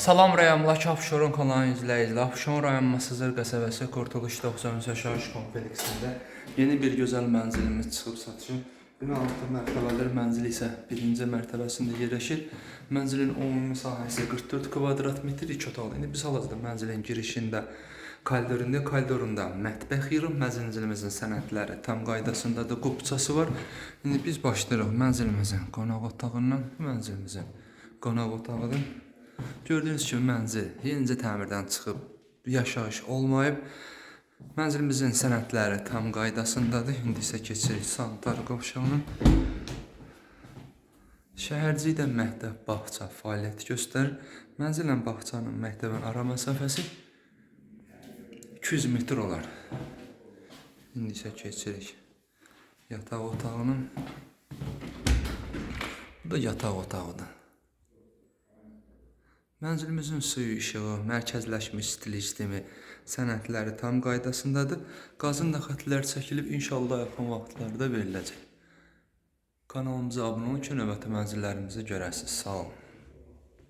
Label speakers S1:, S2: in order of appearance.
S1: Salam rayonundakı Abşeron kanalı izləyicilər. Abşeron rayon Masazır qəsəbəsi Qurtuluş 93 yaşayış kompleksində yeni bir gözəl mənzilimiz çıxıb satışa. Bina altı mərtəbəli mənzil isə birinci mərtəbəsində yerləşir. Mənzilin ümumi sahəsi 44 kvadrat metr, 2 otaqlı. İndi biz hal-hazırda mənzilin girişində koridorunda, koridorunda mətbəx yeri, mənzilimizin sənədləri tam qaydasındadır, qupçası var. İndi biz başlayırıq mənzilimizin qonaq otağından, mənzilimizin qonaq otağıdır. Gördüyünüz kimi mənzil yenicə təmirdən çıxıb, yaşayış olmayıb. Mənzilimizin sənədləri tam qaydasındadır. İndi isə keçirik sanitar qovşağına. Şəhərcidə məktəb, bağça fəaliyyət göstərir. Mənzillə bağçanın məktəbin ara məsafəsi 200 metr olar. İndi isə keçirik yataq otağının. Bu da yataq otağıdır. Mənzilimizin suyu, işığı, mərkəzləşmiş stil sistemi, sənədləri tam qaydasındadır. Qazın da xətləri çəkilib, inşallah yaxın vaxtlarda veriləcək. Kanalımıza abunə olun ki, növbəti mənzillərimizi görəsiniz. Sağ olun.